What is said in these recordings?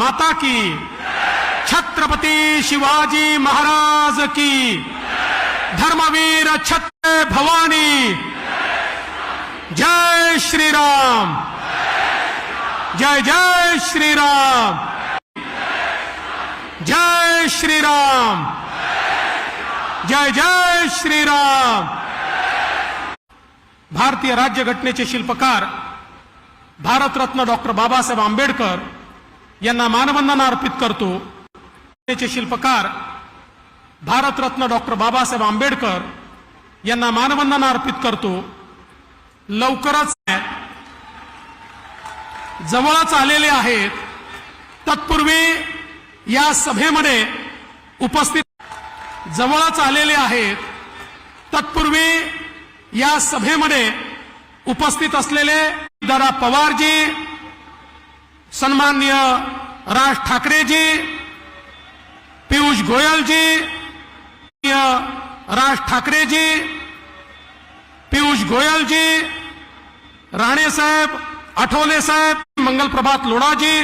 माता की। छत्रपति शिवाजी महाराज की। धर्मवीर छत्र भवानी। जय श्री राम जय जय श्री राम जय श्री राम जय जय श्री राम भारतीय राज्यघटनेचे शिल्पकार, भारतरत्न डॉक्टर बाबा बाबासाहेब आंबेडकर यांना मानवंदना अर्पित करतो. घटनेचे शिल्पकार भारतरत्न डॉक्टर बाबासाहेब आंबेडकर यांना मानवंदना अर्पित करतो. लवकरच जवळच आलेले आहेत. तत्पूर्वी या सभेमध्ये उपस्थित जवळच आलेले आहेत. तत्पूर्वी या सभेमध्ये उपस्थित असलेले दादा पवारजी सन्माननीय राज ठाकरेजी पियुष गोयलजी राज ठाकरेजी पियुष गोयलजी राणे साहेब आठवले साहेब मंगलप्रभात लोणाजी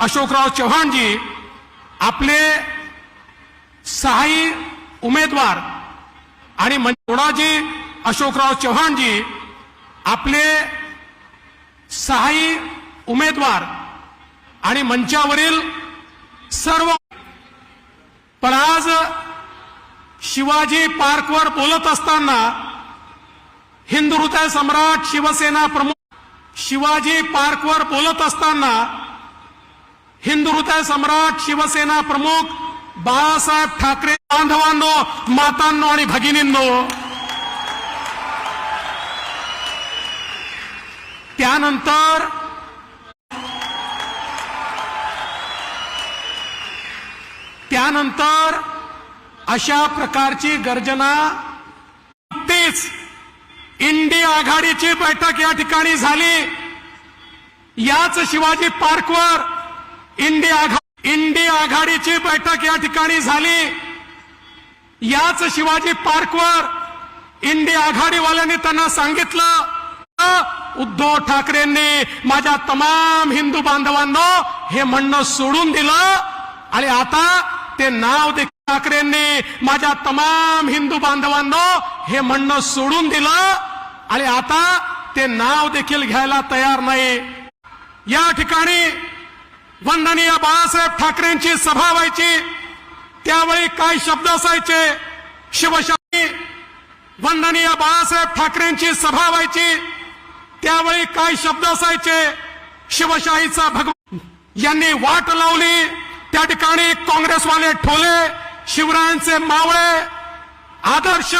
अशोकराव चव्हाणजी आपले सहाय्य उमेदवार आणि लोणाजी अशोकराव चव्हाणजी आपले सहाय्य उमेदवार आणि मंचावरील सर्व पण आज शिवाजी पार्कवर बोलत असताना हिंदू हृदय सम्राट शिवसेना प्रमुख शिवाजी पार्कवर बोलत असताना हिंदू हृदय सम्राट शिवसेना प्रमुख बाळासाहेब ठाकरे बांधवांनो मातांनो आणि भगिनींनो त्यानंतर त्यानंतर अशा प्रकारची गर्जना तेच इंडी आघाडीची बैठक या ठिकाणी झाली. याच शिवाजी पार्कवर इंडी आघाडी इंडी आघाडीची बैठक या ठिकाणी झाली. याच शिवाजी पार्कवर इंडी आघाडीवाल्यांनी त्यांना सांगितलं उद्धव ठाकरेंनी माझ्या तमाम हिंदू बांधवांना हे म्हणणं सोडून दिलं आणि आता ते नाव देखील ठाकरेंनी माझ्या तमाम हिंदू बांधवांनो हे म्हणणं सोडून दिलं. आणि आता ते नाव देखील घ्यायला तयार नाही या ठिकाणी वंदनीय बाळासाहेब ठाकरेंची सभा व्हायची. त्यावेळी काय शब्द असायचे. शिवशाही वंदनीय बाळासाहेब ठाकरेंची सभा व्हायची. त्यावेळी काय शब्द असायचे. शिवशाहीचा भगवान यांनी वाट लावली. त्या ठिकाणी काँग्रेसवाले ठोले शिवरायांचे मावळे आदर्श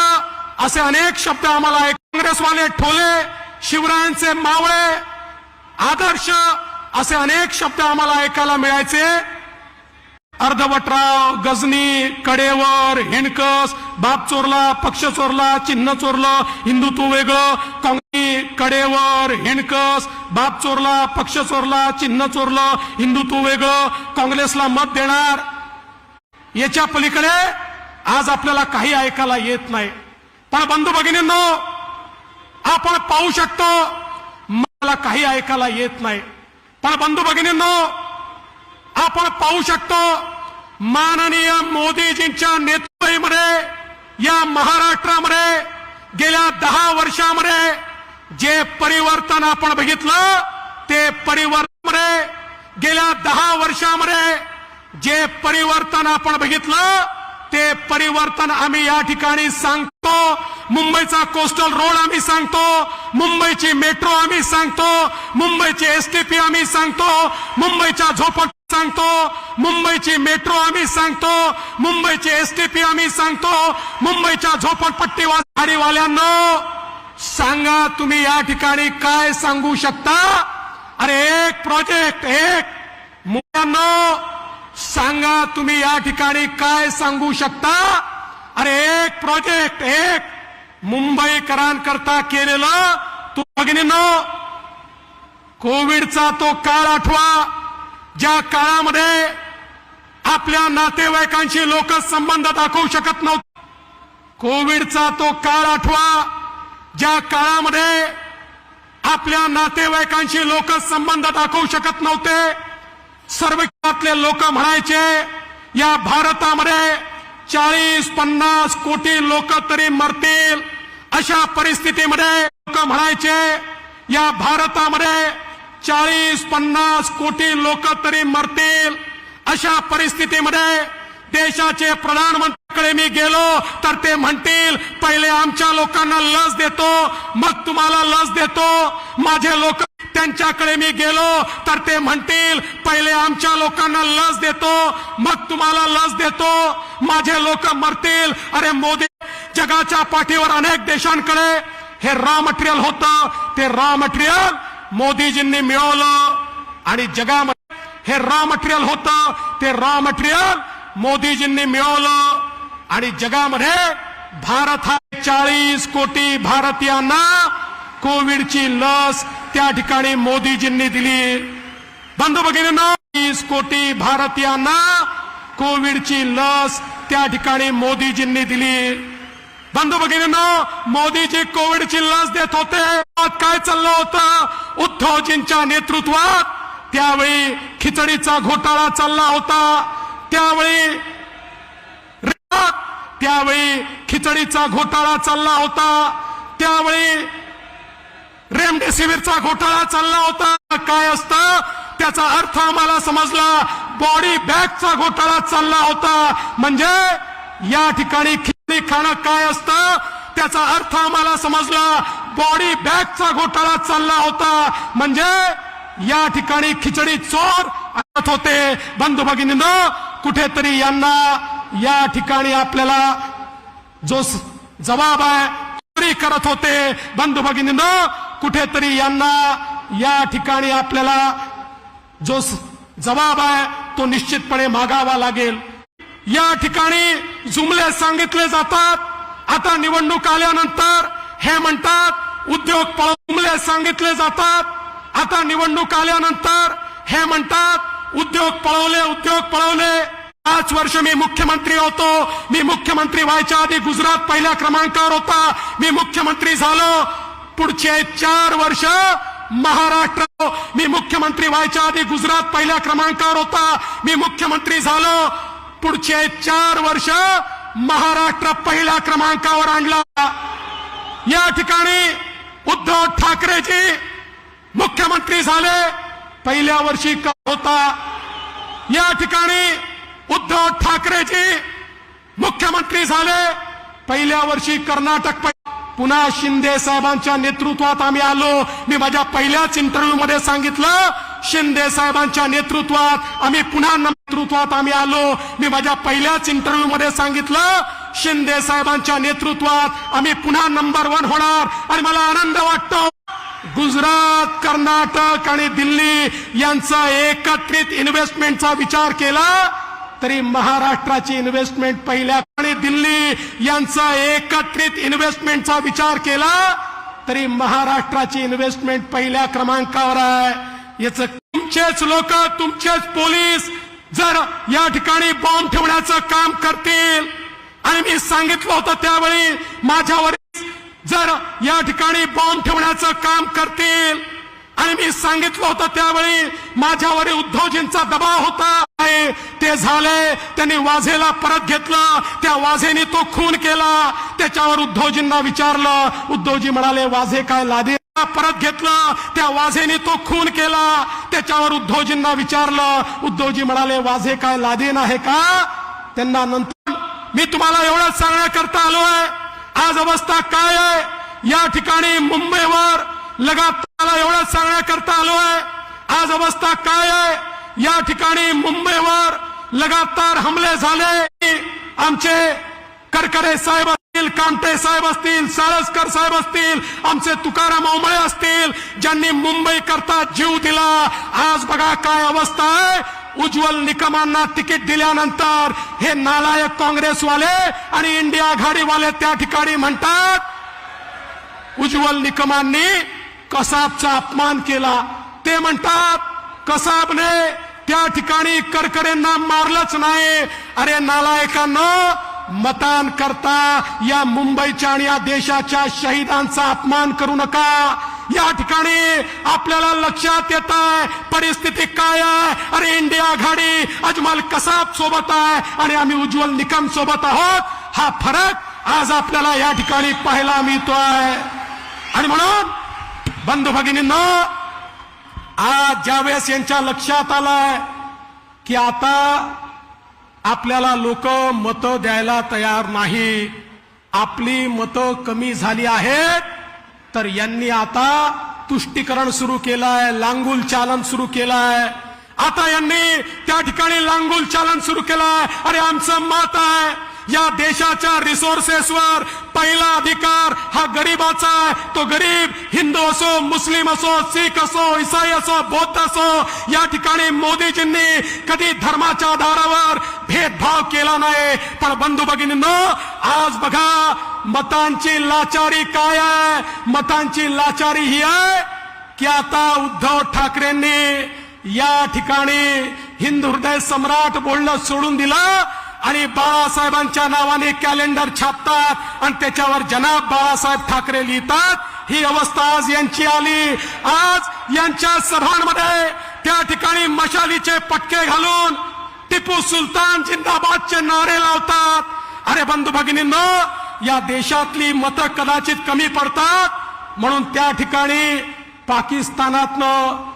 असे अनेक शब्द आम्हाला काँग्रेसवाले ठोले शिवरायांचे मावळे आदर्श असे अनेक शब्द आम्हाला ऐकायला मिळायचे. अर्धवटराव गजनी कडेवर हिणकस बाप चोरला पक्ष चोरला चिन्ह चोरलं हिंदुत्व वेगळं काँग्रेस कडेवर हिणकस बाप चोरला पक्ष चोरला चिन्ह चोरलं हिंदुत्व वेगळं काँग्रेसला मत देणार. याच्या पलीकडे आज आपल्याला काही ऐकायला येत नाही. पण बंधू भगिनींनो आपण पाहू शकतो मला काही ऐकायला येत नाही. पण बंधू भगिनींनो आपण पाहू शकतो माननीय मोदीजींच्या नेतृत्वामध्ये या महाराष्ट्रामध्ये गेल्या दहा वर्षामध्ये जे परिवर्तन आपण बघितलं ते परिवर्तन गेल्या दहा वर्षामध्ये जे परिवर्तन आपण बघितलं ते परिवर्तन आम्ही या ठिकाणी सांगतो. मुंबईचा कोस्टल रोड आम्ही सांगतो मुंबईची मेट्रो आम्ही सांगतो मुंबईची एसटीपी आम्ही सांगतो मुंबईच्या झोपट सांगतो मुंबईची मेट्रो आम्ही सांगतो मुंबईची एसटीपी आम्ही सांगतो मुंबईच्या झोपडपट्टी गाडीवाल्यांनो सांगा तुम्ही या ठिकाणी काय सांगू शकता? अरे एक प्रोजेक्ट एक. मुलांनो सांगा तुम्ही या ठिकाणी काय सांगू शकता? अरे एक प्रोजेक्ट एक. मुंबईकरांकरता केलेलं तू अग्निनो कोविडचा तो काळ आठवा ज्या काळामध्ये आपल्या नातेवाईकांशी लोक संबंध दाखवू शकत नव्हते. कोविडचा तो काळ आठवा ज्या काळामध्ये आपल्या नातेवाईकांशी लोक संबंध दाखवू शकत नव्हते सर्व जगातले लोक म्हणायचे या भारतामध्ये चाळीस पन्नास कोटी लोक तरी मरतील अशा परिस्थितीमध्ये लोक म्हणायचे या भारतामध्ये चाळीस पन्नास कोटी लोक तरी मरतील अशा परिस्थितीमध्ये देशाचे प्रधानमंत्री कडे मी गेलो तर ते म्हणतील पहिले आमच्या लोकांना लस देतो मग तुम्हाला लस देतो. माझे लोक त्यांच्याकडे मी गेलो तर ते म्हणतील पहिले आमच्या लोकांना लस देतो मग तुम्हाला लस देतो. माझे लोक मरतील. अरे मोदी जगाच्या पाठीवर अनेक देशांकडे हे रॉ मटेरियल होतं. ते रॉ मटेरियल मोदीजींनी मिळवलं. आणि जगामध्ये हे रॉ मटेरियल होतं. ते रॉ मटेरियल मोदीजींनी मिळवलं. आणि जगामध्ये भारत हा चाळीस कोटी भारतीयांना कोविडची लस त्या ठिकाणी मोदीजींनी दिली. बंधू भगिनींना वीस कोटी भारतीयांना कोविडची लस त्या ठिकाणी मोदीजींनी दिली. बंधू भगिनींना मोदीजी कोविडची लस देत होते. काय चाललं होतं? उद्धवजींच्या नेतृत्वात त्यावेळी खिचडीचा घोटाळा चालला होता. त्यावेळी त्यावेळी खिचडीचा घोटाळा चालला होता. त्यावेळी रेमडेसिवीरचा घोटाळा चालला होता. काय असतं? त्याचा अर्थ आम्हाला समजला. बॉडी बॅगचा घोटाळा चालला होता. म्हणजे या ठिकाणी खिचडी खाणं काय असतं? त्याचा अर्थ आम्हाला समजला. बॉडी बॅगचा घोटाळा चालला होता. म्हणजे या ठिकाणी खिचडी चोर होते. बंधू भगिनीनं कुठेतरी यांना या ठिकाणी आपल्याला जो जबाब आहे चोरी करत होते. बंधू भगिनीनं कुठेतरी यांना या ठिकाणी आपल्याला जो जबाब आहे तो निश्चितपणे मागावा लागेल. या ठिकाणी जुमले सांगितले जातात. आता निवडणूक आल्यानंतर हे म्हणतात उद्योग पळ जुमले सांगितले जातात. आता निवडणूक आल्यानंतर हे म्हणतात उद्योग पळवले उद्योग पळवले. पाच वर्ष मी मुख्यमंत्री होतो. मी मुख्यमंत्री व्हायच्या आधी गुजरात पहिल्या क्रमांकावर होता. मी मुख्यमंत्री झालो. पुढचे चार वर्ष महाराष्ट्र. मी मुख्यमंत्री व्हायच्या आधी गुजरात पहिल्या क्रमांकावर होता. मी मुख्यमंत्री झालो. पुढचे चार वर्ष महाराष्ट्र पहिल्या क्रमांकावर आणला. या ठिकाणी उद्धव ठाकरेजी मुख्यमंत्री झाले. पहिल्या वर्षी का होता? या ठिकाणी उद्धव ठाकरेजी मुख्यमंत्री झाले. पहिल्या वर्षी कर्नाटक पुन्हा शिंदे साहेबांच्या नेतृत्वात आम्ही आलो. मी माझ्या पहिल्याच इंटरव्ह्यू मध्ये सांगितलं शिंदे साहेबांच्या नेतृत्वात आम्ही पुन्हा नेतृत्वात आम्ही आलो. मी माझ्या पहिल्याच इंटरव्ह्यू मध्ये सांगितलं शिंदे साहेबांच्या नेतृत्वात आम्ही पुन्हा नंबर वन होणार. आणि मला आनंद वाटतो गुजरात कर्नाटक आणि दिल्ली यांचा एकत्रित इन्व्हेस्टमेंटचा विचार केला. तरी महाराष्ट्राची इन्व्हेस्टमेंट पहिल्या आणि दिल्ली यांचा एकत्रित इन्व्हेस्टमेंटचा विचार केला तरी महाराष्ट्राची इन्व्हेस्टमेंट पहिल्या क्रमांकावर आहे. याच तुमचेच लोक तुमचेच पोलीस जर या ठिकाणी बॉम्ब ठेवण्याचं काम करतील. आणि मी सांगितलं होतं त्यावेळी माझ्यावर जर या ठिकाणी बॉम्ब ठेवण्याचं काम करतील आणि मी सांगितलं होतं त्यावेळी माझ्यावर उद्धवजींचा दबाव होता. ते झाले त्यांनी वाझेला परत घेतलं त्या वाझेने तो खून केला. त्याच्यावर उद्धवजींना विचारलं उद्धवजी म्हणाले वाझे काय लादे? परत घेतलं त्या वाझेने तो खून केला. त्याच्यावर उद्धवजींना विचारलं उद्धवजी म्हणाले वाझे काय लादेन आहे का? त्यांना नंतर मी तुम्हाला एवढंच सांगण्याकरता आलोय. आज अवस्था काय आहे? या ठिकाणी मुंबईवर लगातार तुम्हाला एवढंच सांगण्याकरता आलोय. आज अवस्था काय आहे? या ठिकाणी मुंबईवर लगातार हमले झाले. आमचे करकरे साहेब असतील कामटे साहेब असतील सारसकर साहेब असतील आमचे तुकाराम ओंबळे असतील ज्यांनी मुंबई करता जीव दिला. आज बघा काय अवस्था आहे. उज्ज्वल निकमांना तिकीट दिल्यानंतर हे नालायक काँग्रेसवाले आणि इंडिया आघाडीवाले त्या ठिकाणी म्हणतात उज्ज्वल निकमांनी कसाबचा अपमान केला. ते म्हणतात कसाबने त्या ठिकाणी करकरेंना मारलंच नाही. अरे नालायकांना मतान करता या मुंबईच्या आणि या देशाच्या शहीदांचा अपमान करू नका. या ठिकाणी आपल्याला लक्षात येत आहे परिस्थिती काय आहे? अरे इंडिया आघाडी अजमल कसाब सोबत आहे आणि आम्ही उज्ज्वल निकम सोबत आहोत. हा फरक आज आपल्याला या ठिकाणी पाहायला मिळतोय. आणि म्हणून बंधू भगिनींना आज ज्यावेळेस यांच्या लक्षात आलंय की आता आपल्याला लोक मतं द्यायला तयार नाही आपली मतं कमी झाली आहेत तर यांनी आता तुष्टीकरण सुरू केलंय लांगुल चालन सुरू केलंय. आता यांनी त्या ठिकाणी लांगुल चालन सुरू केलंय. अरे आमचं मत आहे या देशाच्या रिसोर्सेसवर पहिला अधिकार हा गरीबाचा आहे. तो गरीब हिंदू असो मुस्लिम असो सिख असो इसाई असो बौद्ध असो या ठिकाणी मोदीजींनी कधी धर्माच्या आधारावर भेदभाव केला नाही. पण बंधू भगिनींनो आज बघा मतांची लाचारी काय आहे? मतांची लाचारी ही आहे की आता उद्धव ठाकरेंनी या ठिकाणी हिंदू हृदय सम्राट बोलणं सोडून दिलं. आणि बाळासाहेबांच्या नावाने कॅलेंडर छापतात आणि त्याच्यावर जनाब बाळासाहेब ठाकरे लिहितात. ही अवस्था आज यांची आली. आज यांच्या सभांमध्ये त्या ठिकाणी मशालीचे पटके घालून टिपू सुलतान जिंदाबादचे नारे लावतात. अरे बंधू भगिनींनो या देशातली मतं कदाचित कमी पडतात. म्हणून त्या ठिकाणी पाकिस्तानातनं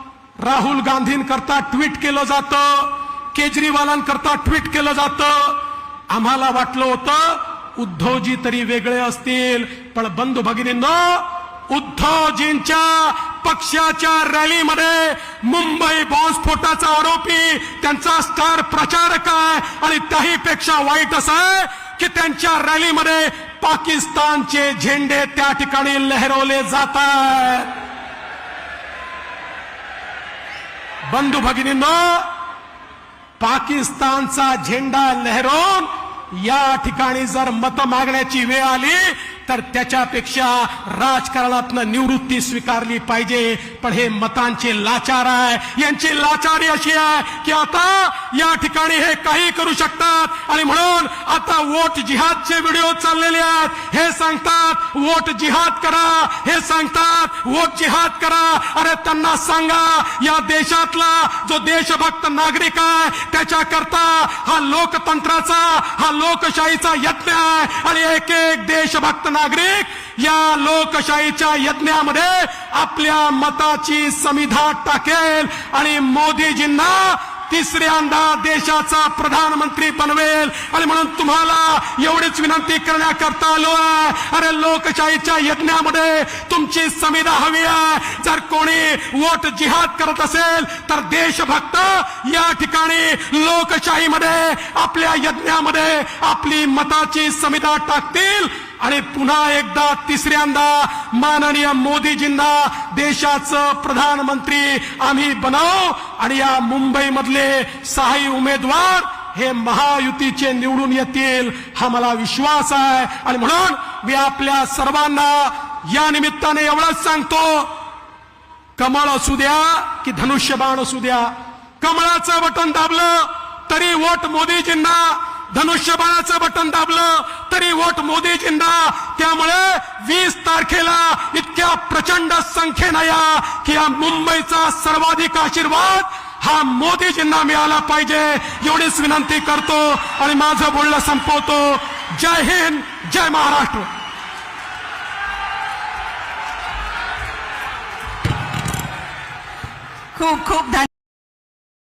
राहुल गांधींकरता ट्विट केलं जातं. केजरीवालांकरता ट्विट केलं जातं. आम्हाला वाटलं होतं उद्धवजी तरी वेगळे असतील पण बंधू भगिनींनो उद्धवजींच्या पक्षाच्या रॅलीमध्ये मुंबई बॉम्बस्फोटाचा आरोपी त्यांचा स्टार प्रचारक आहे आणि त्याही पेक्षा वाईट असं आहे की त्यांच्या रॅलीमध्ये पाकिस्तानचे झेंडे त्या ठिकाणी लहरवले जातात बंधू भगिनींना पाकिस्तानचा झेंडा लहरवून या ठिकाणी जर मत मागण्याची वेळ आली तर त्याच्यापेक्षा राजकारणातनं निवृत्ती स्वीकारली पाहिजे. पण हे मतांचे लाचार आहे. यांची लाचारी अशी आहे की आता या ठिकाणी हे काही करू शकतात. आणि म्हणून आता वोट जिहादचे व्हिडिओ चाललेले आहेत. हे सांगतात वोट जिहाद करा. हे सांगतात वोट जिहाद करा. अरे त्यांना सांगा या देशातला जो देशभक्त नागरिक आहे त्याच्याकरता हा लोकतंत्राचा हा लोकशाहीचा यज्ञ आहे. आणि एक एक देशभक्त नागरिक या लोकशाहीच्या यज्ञामध्ये आपल्या मताची समिधा टाकेल आणि मोदीजींना तिसऱ्यांदा देशाचा प्रधानमंत्री बनवेल. आणि म्हणून तुम्हाला एवढीच विनंती करण्याकरता आलो आहे. अरे लोकशाहीच्या यज्ञामध्ये तुमची संविधा हवी आहे. जर कोणी वोट जिहाद करत असेल तर देशभक्त या ठिकाणी लोकशाहीमध्ये आपल्या यज्ञामध्ये आपली मताची संविधा टाकतील. आणि पुन्हा एकदा तिसऱ्यांदा माननीय मोदीजींना देशाचं प्रधानमंत्री आम्ही बनाव आणि या मुंबईमधले सहाही उमेदवार हे महायुतीचे निवडून येतील हा मला विश्वास आहे. आणि म्हणून मी आपल्या सर्वांना या निमित्ताने एवढंच सांगतो कमळ असू द्या की धनुष्यबाण असू द्या कमळाचं बटन दाबलं तरी वोट मोदीजींना धनुष्यबाळाचं बटन दाबलं तरी वोट मोदीजींना त्यामुळे वीस तारखेला इतक्या प्रचंड संख्येनं या की या मुंबईचा सर्वाधिक आशीर्वाद हा मोदीजींना मिळाला पाहिजे. एवढीच विनंती करतो आणि माझं बोलणं संपवतो. जय हिंद जय महाराष्ट्र. खूप खूप धन्यवाद.